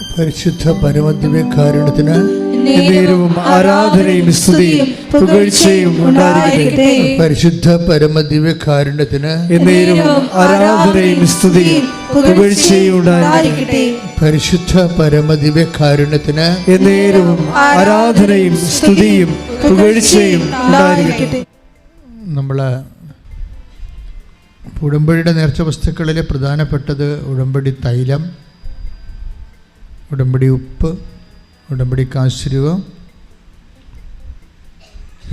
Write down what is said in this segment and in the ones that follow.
പരിശുദ്ധ പരമദിവ്യകാരുണ്യത്തിന് നേരവും ആരാധനയും സ്തുതിയും പുകഴ്ചയും ഉണ്ടായിരിക്കട്ടെ. പരിശുദ്ധ പരമദിവ്യകാരുണ്യത്തിന് നേരവും ആരാധനയും സ്തുതിയും പുകഴ്ചയും ഉണ്ടായിരിക്കട്ടെ. പരിശുദ്ധ പരമദിവ്യകാരുണ്യത്തിന് നേരവും ആരാധനയും സ്തുതിയും പുകഴ്ചയും ഉണ്ടായിരിക്കട്ടെ. നമ്മൾ ഉടമ്പടിയുടെ നേർച്ച വസ്തുക്കളിലെ പ്രധാനപ്പെട്ടത് ഉടമ്പടി തൈലം. ഉടമ്പടി ഉപ്പ് ഉടമ്പടി കാശുരൂപം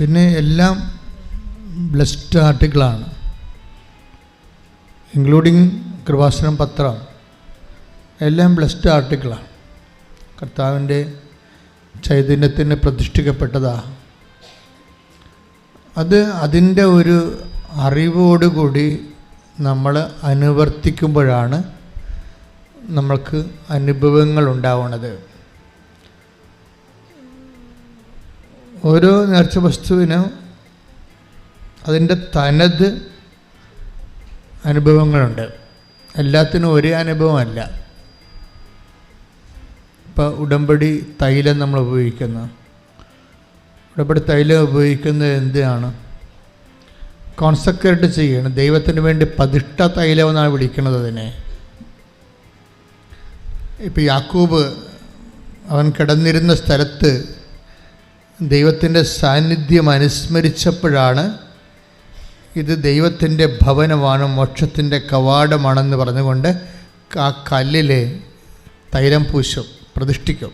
പിന്നെ എല്ലാം ബ്ലസ്ഡ് ആർട്ടിക്കിളാണ്. ഇൻക്ലൂഡിങ് കൃപാസനം പത്രം. എല്ലാം ബ്ലസ്ഡ് ആർട്ടിക്കിളാണ്. കർത്താവിന്റെ ചൈതന്യത്തിന് പ്രതിഷ്ഠിക്കപ്പെട്ടതാണ് അത് അതിന്റെ ഒരു അറിവോടുകൂടി നമ്മൾ അനുവർത്തിക്കുമ്പോഴാണ് നമ്മൾക്ക് അനുഭവങ്ങൾ ഉണ്ടാവുന്നത് ഓരോ നേർച്ച വസ്തുവിനും അതിന്റെ തനത് അനുഭവങ്ങളുണ്ട്. എല്ലാത്തിനും ഒരേ അനുഭവമല്ല. ഇപ്പോൾ ഉടമ്പടി തൈലം നമ്മൾ ഉപയോഗിക്കുന്നു. ഉടമ്പടി തൈലം ഉപയോഗിക്കുന്നത് എന്തിനാണ് കോൺസെക്രേറ്റ് ചെയ്യണം. ദൈവത്തിന് വേണ്ടി പതിഷ്ഠ തൈലം എന്നാണ് വിളിക്കുന്നത് അതിനെ. ഇപ്പോൾ യാക്കൂബ് അവൻ കിടന്നിരുന്ന സ്ഥലത്ത് ദൈവത്തിന്റെ സാന്നിധ്യം അനുസ്മരിച്ചപ്പോഴാണ് ഇത് ദൈവത്തിന്റെ ഭവനമാണ് മോക്ഷത്തിന്റെ കവാടമാണെന്ന് പറഞ്ഞുകൊണ്ട് ആ കല്ലിലെ തൈലം പൂശും പ്രതിഷ്ഠിക്കും.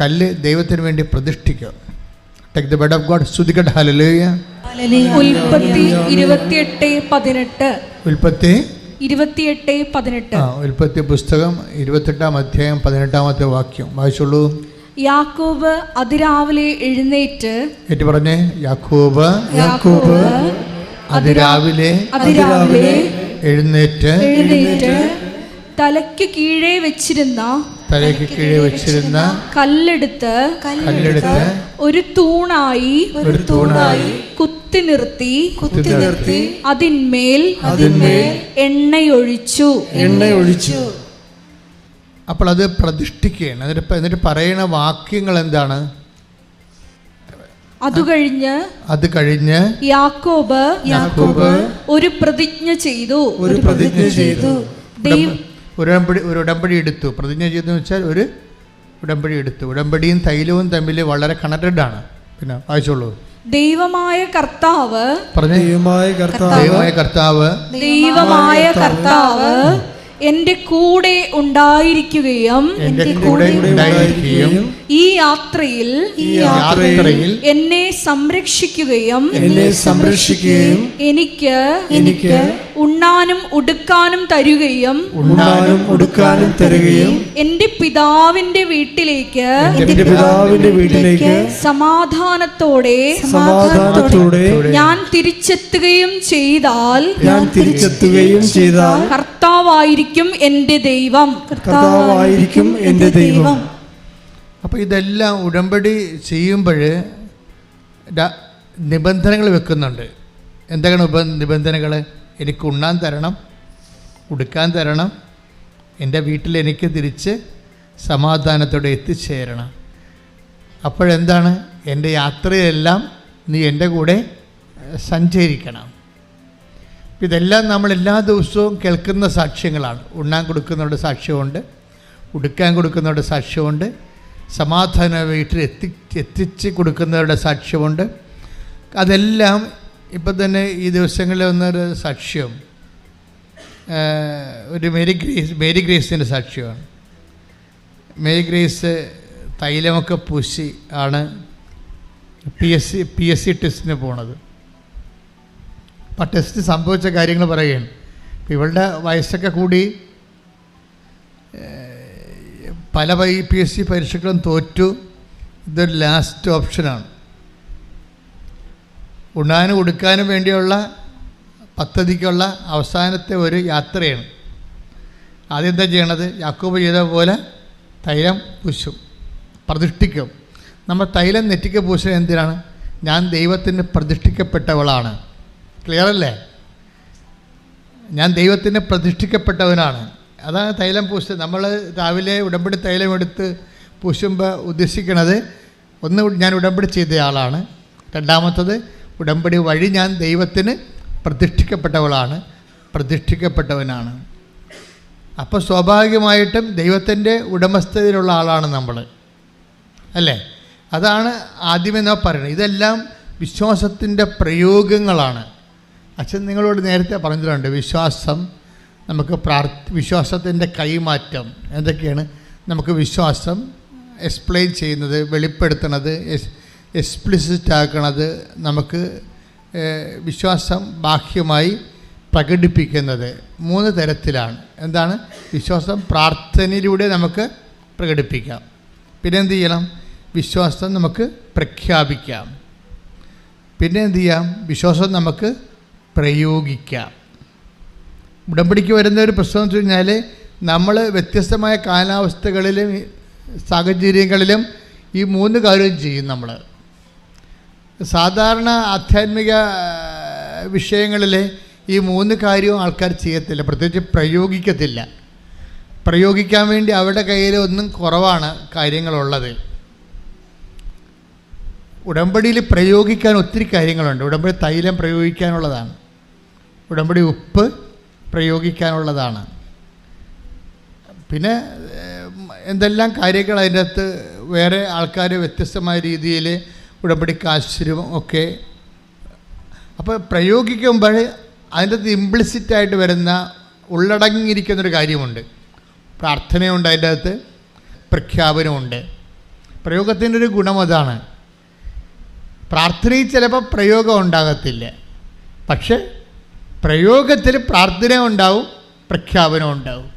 കല്ല് ദൈവത്തിന് വേണ്ടി പ്രതിഷ്ഠിക്കും take the bed of God സ്തുതിക്കട്ടെ. ഹല്ലേലൂയ ഉൽപ്പത്തി ഇരുപത്തിയെട്ട് പതിനെട്ട്. ഉൽപ്പത്തി ഇരുപത്തിയെട്ട് പതിനെട്ട്. ഉൽപ്പത്തി പുസ്തകം ഇരുപത്തെട്ടാം അധ്യായം പതിനെട്ടാമത്തെ വാക്യം. വായിച്ചുള്ളൂ യാക്കോബ് അതിരാവിലെ എഴുന്നേറ്റ് ഏറ്റു പറഞ്ഞേ യാക്കോബ് യാക്കോബ് അതിരാവിലെ അതിരാവിലെ എഴുന്നേറ്റ് എഴുന്നേറ്റ് തലയ്ക്ക് കീഴേ വെച്ചിരുന്ന തലയ്ക്ക് കീഴേ വെച്ചിരുന്ന കല്ലെടുത്ത് കല്ലെടുത്ത് ഒരു തൂണായി ഒരു തൂണായി കുത്തി നിർത്തി കുത്തി നിർത്തി അതിന്മേൽ അതിന്മേൽ എണ്ണയൊഴിച്ചു. എണ്ണയൊഴിച്ചു. അപ്പോൾ അത് പ്രതിഷ്ഠിക്കുകയാണ്. എന്നിട്ട് എന്നിട്ട് പറയുന്ന വാക്യങ്ങൾ എന്താണ്? അത് കഴിഞ്ഞ് അത് കഴിഞ്ഞ് യാക്കോബ് യാക്കോബ് ഒരു പ്രതിജ്ഞ ചെയ്തു. ഒരു പ്രതിജ്ഞ ചെയ്തു. ഒരു ഉടമ്പടി ഒരു ഉടമ്പടി എടുത്തു. പ്രതിജ്ഞ ചെയ്തെന്ന് വെച്ചാൽ ഒരു ഉടമ്പടി എടുത്തു. ഉടമ്പടിയും തൈലവും തമ്മിൽ വളരെ കണക്റ്റഡ് ആണ്. പിന്നെ വായിച്ചോളൂ. ദൈവമായ കർത്താവ് ദൈവമായ കർത്താവ്. ദൈവമായ കർത്താവ്. ദൈവമായ കർത്താവ് എന്റെ കൂടെ ഉണ്ടായിരിക്കുകയും എന്റെ കൂടെ ഉണ്ടായിരിക്കുകയും ഈ യാത്രയിൽ ഈ യാത്രയിൽ എന്നെ സംരക്ഷിക്കുകയും എന്നെ സംരക്ഷിക്കുകയും എനിക്ക് എനിക്ക് ഉണ്ണാനും ഉടുക്കാനും തരുകയും ഉണ്ണാനും ഉടുക്കാനും തരുകയും എന്റെ പിതാവിന്റെ വീട്ടിലേക്ക് എന്റെ പിതാവിന്റെ വീട്ടിലേക്ക് സമാധാനത്തോടെ സമാധാനത്തോടെ ഞാൻ തിരിച്ചെത്തുകയും ചെയ്താൽ ഞാൻ തിരിച്ചെത്തുകയും ചെയ്താൽ കർത്താവായിരിക്കും എന്റെ ദൈവം. കർത്താവായിരിക്കും എന്റെ ദൈവം. അപ്പോൾ ഇതെല്ലാം ഉടമ്പടി ചെയ്യുമ്പോൾ നിബന്ധനകൾ വെക്കുന്നുണ്ട്. എന്തൊക്കെയാണ് ഉപ നിബന്ധനകൾ? എനിക്ക് ഉണ്ണാൻ തരണം ഉടുക്കാൻ തരണം എന്റെ വീട്ടിൽ എനിക്ക് തിരിച്ച് സമാധാനത്തോടെ എത്തിച്ചേരണം. അപ്പോഴെന്താണ്? എന്റെ യാത്രയെല്ലാം നീ എന്റെ കൂടെ സഞ്ചരിക്കണം. ഇതെല്ലാം നമ്മൾ എല്ലാ ദിവസവും കേൾക്കുന്ന സാക്ഷ്യങ്ങളാണ്. ഉണ്ണാൻ കൊടുക്കുന്നവരുടെ സാക്ഷ്യമുണ്ട് ഉടുക്കാൻ കൊടുക്കുന്നവരുടെ സാക്ഷ്യമുണ്ട് സമാധാന വീട്ടിൽ എത്തി എത്തിച്ച് കൊടുക്കുന്നവരുടെ സാക്ഷ്യമുണ്ട്. അതെല്ലാം ഇപ്പം തന്നെ ഈ ദിവസങ്ങളിൽ വന്നൊരു സാക്ഷ്യം. ഒരു മേരി ഗ്രേസ് മേരി ഗ്രേസിന്റെ സാക്ഷ്യമാണ്. മേരി ഗ്രേസ് തൈലമൊക്കെ പൂശി ആണ് P S C P S C ടെസ്റ്റിന് പോണത്. അപ്പം ടെസ്റ്റ് സംഭവിച്ച കാര്യങ്ങൾ പറയുകയാണ്. ഇപ്പം ഇവളുടെ വയസ്സൊക്കെ കൂടി പല പി എസ് സി പരീക്ഷകളും തോറ്റു. ഇതൊരു ലാസ്റ്റ് ഓപ്ഷനാണ് ഉണ്ണാനും ഉടുക്കാനും വേണ്ടിയുള്ള പദ്ധതിക്കുള്ള അവസാനത്തെ ഒരു യാത്രയാണ്. ആദ്യം എന്താ ചെയ്യണത്? യാക്കോബ് ചെയ്ത പോലെ തൈലം പൂശും പ്രതിഷ്ഠിക്കും. നമ്മൾ തൈലം നെറ്റിക്ക് പൂശുന്നത് എന്തിനാണ്? ഞാൻ ദൈവത്തിന് പ്രതിഷ്ഠിക്കപ്പെട്ടവളാണ്. ക്ലിയർ അല്ലേ? ഞാൻ ദൈവത്തിന് പ്രതിഷ്ഠിക്കപ്പെട്ടവനാണ്. അതാണ് തൈലം പൂശ നമ്മൾ രാവിലെ ഉടമ്പടി തൈലം എടുത്ത് പൂശുമ്പോൾ ഉദ്ദേശിക്കുന്നത് ഒന്ന് ഞാൻ ഉടമ്പടി ചെയ്ത ആളാണ് രണ്ടാമത്തത് ഉടമ്പടി വഴി ഞാൻ ദൈവത്തിന് പ്രതിഷ്ഠിക്കപ്പെട്ടവളാണ് പ്രതിഷ്ഠിക്കപ്പെട്ടവനാണ്. അപ്പോൾ സ്വാഭാവികമായിട്ടും ദൈവത്തിന്റെ ഉടമസ്ഥതയിലുള്ള ആളാണ് നമ്മൾ. അല്ലേ? അതാണ് ആദ്യമേ നാം പറയുന്നത്. ഇതെല്ലാം വിശ്വാസത്തിന്റെ പ്രയോഗങ്ങളാണ്. അച്ഛൻ നിങ്ങളോട് നേരത്തെ പറഞ്ഞിട്ടുണ്ട് വിശ്വാസം നമുക്ക് പ്രാർത്ഥ വിശ്വാസത്തിന്റെ കൈമാറ്റം. എന്തൊക്കെയാണ്? നമുക്ക് വിശ്വാസം എക്സ്പ്ലെയിൻ ചെയ്യുന്നത് വെളിപ്പെടുത്തുന്നത് എക്സ്പ്ലിസിറ്റ് ആക്കണത് നമുക്ക് വിശ്വാസം ബാഹ്യമായി പ്രകടിപ്പിക്കുന്നത് മൂന്ന് തരത്തിലാണ്. എന്താണ്? വിശ്വാസം പ്രാർത്ഥനയിലൂടെ നമുക്ക് പ്രകടിപ്പിക്കാം. പിന്നെ എന്ത് ചെയ്യണം? വിശ്വാസം നമുക്ക് പ്രഖ്യാപിക്കാം. പിന്നെ എന്ത് ചെയ്യാം? വിശ്വാസം നമുക്ക് പ്രയോഗിക്കാം. ഉടമ്പടിക്ക് വരുന്ന ഒരു പ്രശ്നം എന്ന് കഴിഞ്ഞാൽ നമ്മൾ വ്യത്യസ്തമായ കാലാവസ്ഥകളിലും സാഹചര്യങ്ങളിലും ഈ മൂന്ന് കാര്യം ചെയ്യും നമ്മൾ. സാധാരണ ആധ്യാത്മിക വിഷയങ്ങളിൽ ഈ മൂന്ന് കാര്യവും ആൾക്കാർ ചെയ്യത്തില്ല. പ്രത്യേകിച്ച് പ്രയോഗിക്കത്തില്ല. പ്രയോഗിക്കാൻ വേണ്ടി അവരുടെ കയ്യിൽ ഒന്നും കുറവാണ് കാര്യങ്ങളുള്ളത്. ഉടമ്പടിയിൽ പ്രയോഗിക്കാൻ ഒത്തിരി കാര്യങ്ങളുണ്ട്. ഉടമ്പടി തൈലം പ്രയോഗിക്കാനുള്ളതാണ്. ഉടമ്പടി ഉപ്പ് പ്രയോഗിക്കാനുള്ളതാണ്. പിന്നെ എന്തെല്ലാം കാര്യങ്ങൾ അതിന്റെ അകത്ത് വേറെ ആൾക്കാർ വ്യത്യസ്തമായ രീതിയിൽ ഉടമ്പടിക്ക് ആശ്രയം ഒക്കെ. അപ്പോൾ പ്രയോഗിക്കുമ്പോൾ അതിന്റെ അകത്ത് ഇംപ്ലിസിറ്റായിട്ട് വരുന്ന ഉള്ളടങ്ങിയിരിക്കുന്നൊരു കാര്യമുണ്ട്. പ്രാർത്ഥനയുണ്ട് അതിന്റെ അകത്ത് പ്രഖ്യാപനമുണ്ട്. പ്രയോഗത്തിന്റെ ഒരു ഗുണം അതാണ്. പ്രാർത്ഥനയിൽ ചിലപ്പോൾ പ്രയോഗം ഉണ്ടാകത്തില്ല. പക്ഷേ പ്രയോഗത്തിൽ പ്രാർത്ഥന ഉണ്ടാവും പ്രഖ്യാപനം ഉണ്ടാവും.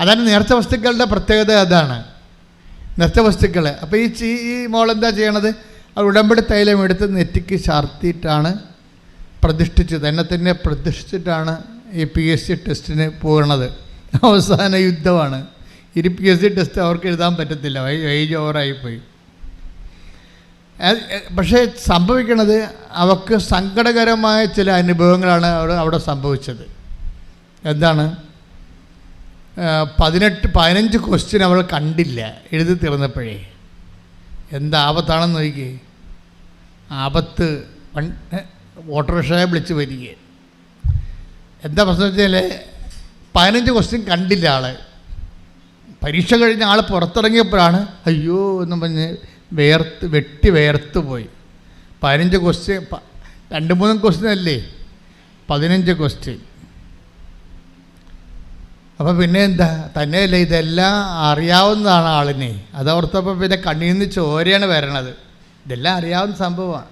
അതാണ് നേർച്ച വസ്തുക്കളുടെ പ്രത്യേകത അതാണ്. നേർച്ച വസ്തുക്കൾ അപ്പോൾ ഈ ചീ- ഈ മോളെന്താ ചെയ്യണത്? ആ ഉടമ്പടി തൈലം എടുത്ത് നെറ്റിക്ക് ചാർത്തിയിട്ടാണ് പ്രതിഷ്ഠിച്ചത്. എന്നെ തന്നെ പ്രതിഷ്ഠിച്ചിട്ടാണ് ഈ പി എസ് സി ടെസ്റ്റിന് പോകുന്നത് അവസാന യുദ്ധമാണ്. ഇനി പി എസ് സി ടെസ്റ്റ് അവർക്ക് എഴുതാൻ പറ്റത്തില്ല. ഏജ് ഓവറായിപ്പോയി. അത് പക്ഷേ സംഭവിക്കണത് അവർക്ക് സങ്കടകരമായ ചില അനുഭവങ്ങളാണ് അവിടെ അവിടെ സംഭവിച്ചത്. എന്താണ്? പതിനെട്ട് പതിനഞ്ച് ക്വസ്റ്റ്യൻ അവൾ കണ്ടില്ല. എഴുതി തീർന്നപ്പോഴേ. എന്താ ആപത്താണെന്ന് നോക്കി ആപത്ത് വൺ ഓട്ടോറിക്ഷയെ വിളിച്ച് വരിക എന്താ പ്രശ്നം വെച്ചാൽ പതിനഞ്ച് ക്വസ്റ്റ്യൻ കണ്ടില്ല ആൾ പരീക്ഷ കഴിഞ്ഞ ആൾ പുറത്തിറങ്ങിയപ്പോഴാണ് അയ്യോ എന്ന് പറഞ്ഞ് വേർത്ത് വെട്ടി വേർത്ത് പോയി. പതിനഞ്ച് ക്വസ്റ്റ്യൻ രണ്ട് മൂന്ന് ക്വസ്റ്റ്യൻ അല്ലേ? പതിനഞ്ച് ക്വസ്റ്റ്യൻ അപ്പോൾ പിന്നെ എന്താ തന്നെയല്ലേ ഇതെല്ലാം അറിയാവുന്നതാണ് ആളിനെ. അതോർത്തപ്പോൾ പിന്നെ കണ്ണിൽ നിന്ന് ചോരയാണ് വരണത്. ഇതെല്ലാം അറിയാവുന്ന സംഭവമാണ്.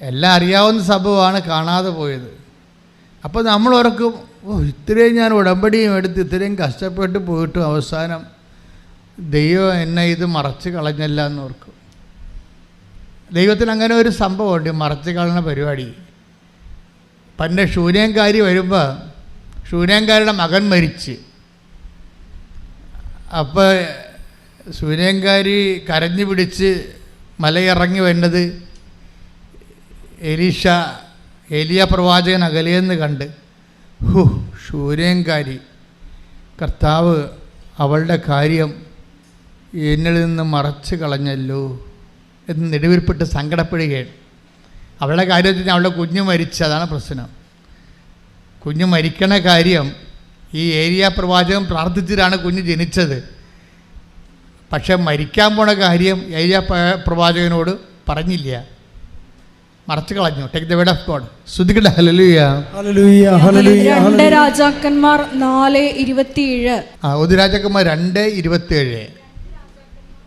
എല്ലാം അറിയാവുന്ന സംഭവമാണ് കാണാതെ പോയത്. അപ്പോൾ നമ്മൾ ഓർക്കും ഓ ഇത്രയും ഞാൻ ഉടമ്പടിയും എടുത്ത് ഇത്രയും കഷ്ടപ്പെട്ട് പോയിട്ടും അവസാനം ദൈവം എന്നെ ഇത് മറച്ച് കളഞ്ഞല്ല എന്ന് ഓർക്കും. ദൈവത്തിന് അങ്ങനെ ഒരു സംഭവമുണ്ട് മറച്ച് കളഞ്ഞ പരിപാടി. പണ്ട് ശൂന്യംകാരി വരുമ്പോൾ ശൂന്യങ്കാരിയുടെ മകൻ മരിച്ച്. അപ്പോൾ സൂര്യങ്കാരി കരഞ്ഞു പിടിച്ച് മലയിറങ്ങി വരുന്നത് എലീഷ എലിയ പ്രവാചകൻ അകലെയെന്ന് കണ്ട് ഹു സൂര്യങ്കാരി കർത്താവ് അവളുടെ കാര്യം എന്നിൽ നിന്ന് മറച്ചു കളഞ്ഞല്ലോ എന്ന് നെടുവിൽപ്പെട്ട് സങ്കടപ്പെടുകയാണ്. അവളുടെ കാര്യത്തിൽ അവളുടെ കുഞ്ഞ് മരിച്ചു അതാണ് പ്രശ്നം. കുഞ്ഞ് മരിക്കണ കാര്യം ഈ ഏരിയ പ്രവാചകൻ പ്രാർത്ഥിച്ചിട്ടാണ് കുഞ്ഞ് ജനിച്ചത്. പക്ഷെ മരിക്കാൻ പോണ കാര്യം ഏരിയ പ്രവാചകനോട് പറഞ്ഞില്ല. മറച്ചു കളഞ്ഞു. Take the word of God ശ്രുതിക്കട്ടെ രണ്ട് രാജാക്കന്മാർ നാല് ഇരുപത്തിയേഴ്. ആ ഉദിരാജകുമാർ രണ്ട് ഇരുപത്തിയേഴ്.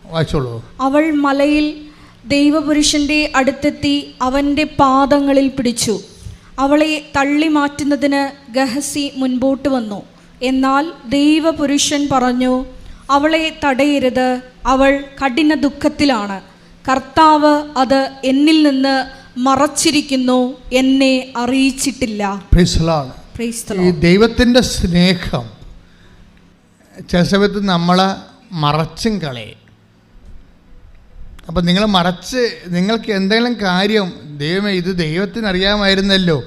വായിച്ചോളൂ. അവൾ മലയിൽ ദൈവപുരുഷന്റെ അടുത്തെത്തി അവന്റെ പാദങ്ങളിൽ പിടിച്ചു. അവളെ തള്ളി മാറ്റുന്നതിന് ഗഹസി മുൻപോട്ട് വന്നു. എന്നാൽ ദൈവപുരുഷൻ പറഞ്ഞു അവളെ തടയരുത് അവൾ കഠിന ദുഃഖത്തിലാണ്. കർത്താവ് അത് എന്നിൽ നിന്ന് മറച്ചിരിക്കുന്നു എന്നെ അറിയിച്ചിട്ടില്ല. ഈ. ദൈവത്തിന്റെ സ്നേഹം ചില സമയത്ത് നമ്മളെ മറച്ചും കളയും. അപ്പം നിങ്ങൾ മറച്ച് നിങ്ങൾക്ക് എന്തെങ്കിലും കാര്യം ദൈവമേ ഇത് ദൈവത്തിന് അറിയാമായിരുന്നല്ലോ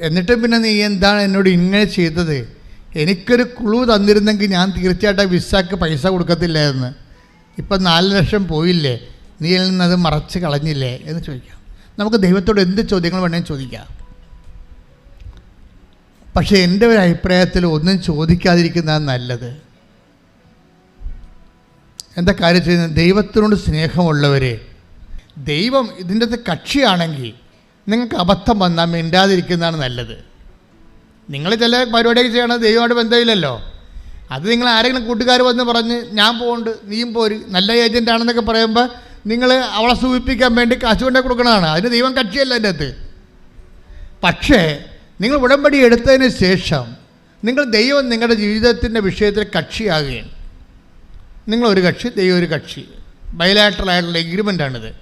എന്നിട്ട് പിന്നെ നീ എന്താണ് എന്നോട് ഇങ്ങനെ ചെയ്തത്? എനിക്കൊരു ക്ലൂ തന്നിരുന്നെങ്കിൽ ഞാൻ തീർച്ചയായിട്ടും വിസാക്ക് പൈസ കൊടുക്കത്തില്ലായിരുന്നു. ഇപ്പം നാല് ലക്ഷം പോയില്ലേ? നീ അതിൽ അത് മറച്ച് കളഞ്ഞില്ലേ? എന്ന് ചോദിക്കാം. നമുക്ക് ദൈവത്തോട് എന്ത് ചോദ്യങ്ങൾ വേണമെങ്കിൽ ചോദിക്കാം. പക്ഷേ എന്റെ ഒരു അഭിപ്രായത്തിൽ ഒന്നും ചോദിക്കാതിരിക്കുന്നതാണ് നല്ലത്. എന്താ കാര്യം ചെയ്യുന്നത്? ദൈവത്തിനോട് സ്നേഹമുള്ളവരെ ദൈവം ഇതിന്റെ അകത്ത് കക്ഷിയാണെങ്കിൽ നിങ്ങൾക്ക് അബദ്ധം വന്നാൽ മിണ്ടാതിരിക്കുന്നതാണ് നല്ലത്. നിങ്ങൾ ചില പരിപാടിയൊക്കെ ചെയ്യണത് ദൈവമായിട്ട് ബന്ധമില്ലല്ലോ. അത് നിങ്ങൾ ആരെങ്കിലും കൂട്ടുകാർ വന്ന് പറഞ്ഞ് ഞാൻ പോകുന്നുണ്ട് നീയും പോര് നല്ല ഏജന്റ് ആണെന്നൊക്കെ പറയുമ്പോൾ നിങ്ങൾ അവളെ സൂചിപ്പിക്കാൻ വേണ്ടി കാശ് കൊണ്ടേ കൊടുക്കണതാണ്. അതിന് ദൈവം കക്ഷിയല്ല എന്റെ അകത്ത്. പക്ഷേ നിങ്ങൾ ഉടമ്പടി എടുത്തതിന് ശേഷം നിങ്ങൾ ദൈവം നിങ്ങളുടെ ജീവിതത്തിന്റെ വിഷയത്തിൽ കക്ഷിയാകുകയാണ്. നിങ്ങളൊരു കക്ഷി ദൈവം ഒരു കക്ഷി. ബയലാട്രൽ ആയിട്ടുള്ള എഗ്രിമെന്റാണിത്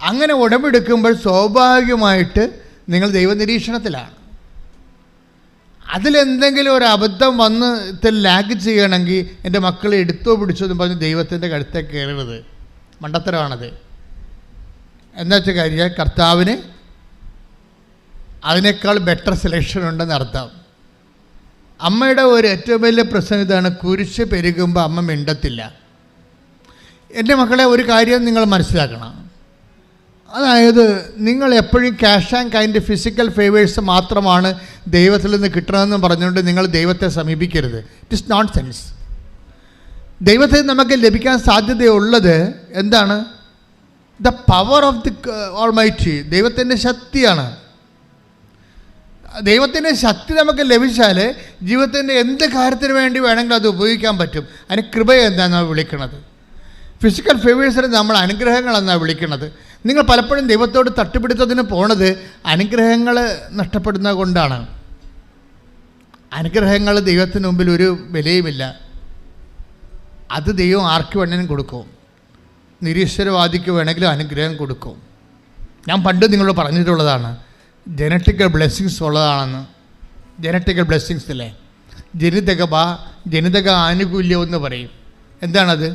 അങ്ങനെ ഉടമ്പെടുക്കുമ്പോൾ സ്വാഭാവികമായിട്ട് നിങ്ങൾ ദൈവനിരീക്ഷണത്തിലാണ്. അതിലെന്തെങ്കിലും ഒരു അബദ്ധം വന്ന് ഇത്തിൽ ലാഗ് ചെയ്യണമെങ്കിൽ എന്റെ മക്കളെ എടുത്തോ പിടിച്ചോ എന്ന് പറഞ്ഞ് ദൈവത്തിന്റെ കഴുത്തെ കയറരുത്. മണ്ടത്തരമാണത്. എന്താ വെച്ചാൽ കാര്യം കർത്താവിന് അതിനേക്കാൾ ബെറ്റർ സെലക്ഷൻ ഉണ്ടെന്ന് അർത്ഥം അമ്മയുടെ ഒരു ഏറ്റവും വലിയ പ്രശ്നം ഇതാണ് കുരിശ് പെരുകുമ്പോൾ അമ്മ മിണ്ടത്തില്ല. എന്റെ മക്കളെ ഒരു കാര്യം നിങ്ങൾ മനസ്സിലാക്കണം. അതായത് നിങ്ങൾ എപ്പോഴും cash and kind physical favours മാത്രമാണ് ദൈവത്തിൽ നിന്ന് കിട്ടണമെന്ന് പറഞ്ഞുകൊണ്ട് നിങ്ങൾ ദൈവത്തെ സമീപിക്കരുത്. ഇറ്റ് ഇസ് നോട്ട് സെൻസ് ദൈവത്തിൽ നമുക്ക് ലഭിക്കാൻ സാധ്യതയുള്ളത് എന്താണ്? The power of the almighty ദൈവത്തിന്റെ ശക്തിയാണ്. ദൈവത്തിന്റെ ശക്തി നമുക്ക് ലഭിച്ചാൽ ജീവിതത്തിന്റെ എന്ത് കാര്യത്തിന് വേണ്ടി വേണമെങ്കിലും അത് ഉപയോഗിക്കാൻ പറ്റും. അതിന് കൃപ എന്താണെന്നാണ് വിളിക്കുന്നത്? ഫിസിക്കൽ ഫേവേഴ്സിനെ നമ്മൾ അനുഗ്രഹങ്ങളെന്നാണ് വിളിക്കുന്നത്? നിങ്ങൾ പലപ്പോഴും ദൈവത്തോട് തട്ടിപ്പിടുത്തതിന് പോണത് അനുഗ്രഹങ്ങൾ നഷ്ടപ്പെടുന്നത് കൊണ്ടാണ്. അനുഗ്രഹങ്ങൾ ദൈവത്തിന് മുമ്പിൽ ഒരു വിലയുമില്ല. അത് ദൈവം ആർക്ക് വേണമെങ്കിലും കൊടുക്കും. നിരീശ്വരവാദിക്ക് വേണമെങ്കിലും അനുഗ്രഹം കൊടുക്കും. ഞാൻ പണ്ട് നിങ്ങളോട് പറഞ്ഞിട്ടുള്ളതാണ്. ജനറ്റിക്കൽ ബ്ലെസ്സിങ്സ് ഉള്ളതാണെന്ന്. ജനറ്റിക്കൽ ബ്ലെസ്സിങ്സ് അല്ലേ ജനിതക ബാ ജനിതക ആനുകൂല്യം എന്ന് പറയും. എന്താണത്?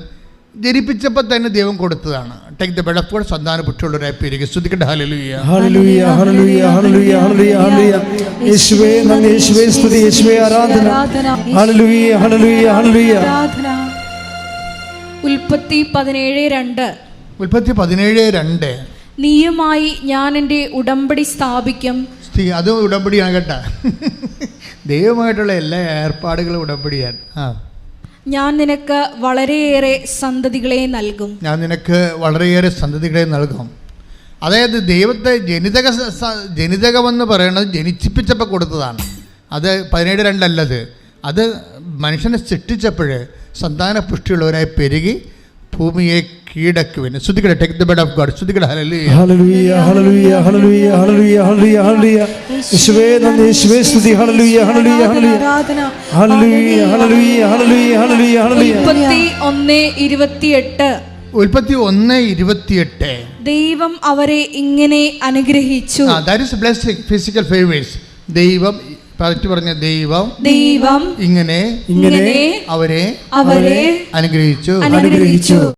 ജനിപ്പിച്ചപ്പോൾ തന്നെ ദൈവം കൊടുത്തതാണ്. Take the bed of God സന്താന പുറ്റുള്ളവരായി പേരുക. ശ്രുതിക്കട്ടെ hallelujah hallelujah hallelujah hallelujah hallelujah hallelujah യേശുവേ നന്ദി യേശുവേ സ്തുതി യേശുവേ ആരാധന. ഹല്ലേലൂയ ഹല്ലേലൂയ ഹല്ലേലൂയ ഉൽപ്പത്തി പതിനേഴ് രണ്ട്. ഉൽപ്പത്തി പതിനേഴ് രണ്ട്. നീയുമായി ഞാൻ എന്റെ ഉടമ്പടി സ്ഥാപിക്കും. അത് ഉടമ്പടിയാണ് കേട്ടാ. ദൈവമായിട്ടുള്ള എല്ലാ ഏർപ്പാടുകളും ഉടമ്പടിയാണ്. ആ. ഞാൻ നിനക്ക് വളരെയേറെ സന്തതികളെ നൽകും. ഞാൻ നിനക്ക് വളരെയേറെ സന്തതികളെ നൽകും. അതായത് ദൈവത്തെ ജനിതക ജനിതകമെന്ന് പറയുന്നത് ജനിച്ചിപ്പിച്ചപ്പോൾ കൊടുത്തതാണ്. അത് പതിനേഴ് രണ്ടല്ലത്. അത് മനുഷ്യനെ സൃഷ്ടിച്ചപ്പോൾ സന്താന പുഷ്ടിയുള്ളവരായി പെരുകി ഭൂമിയെ കീഴടക്കുവിന് ശ്രുതിക്കട്ടെ take the bed of God ശ്രുതിക്കട്ടെ hallelujah hallelujah hallelujah hallelujah hallelujah hallelujah hallelujah. യേശുവേ നന്ദി യേശുവേ സ്തുതി. Hallelujah hallelujah hallelujah. Hallelujah hallelujah hallelujah hallelujah hallelujah. ഉൽപ്പത്തി ഒന്ന് ഇരുപത്തിയെട്ട്. ഉൽപ്പത്തി ഒന്ന് ഇരുപത്തിയെട്ട്. ദൈവം അവരെ ഇങ്ങനെ അനുഗ്രഹിച്ചു. ഫിസിക്കൽ ഫേവേഴ്സ് ദൈവം പറഞ്ഞു പറഞ്ഞ ദൈവം ദൈവം ഇങ്ങനെ ഇങ്ങനെ ഇങ്ങനെ അവരെ അവരെ അനുഗ്രഹിച്ചു. അനുഗ്രഹിച്ചു.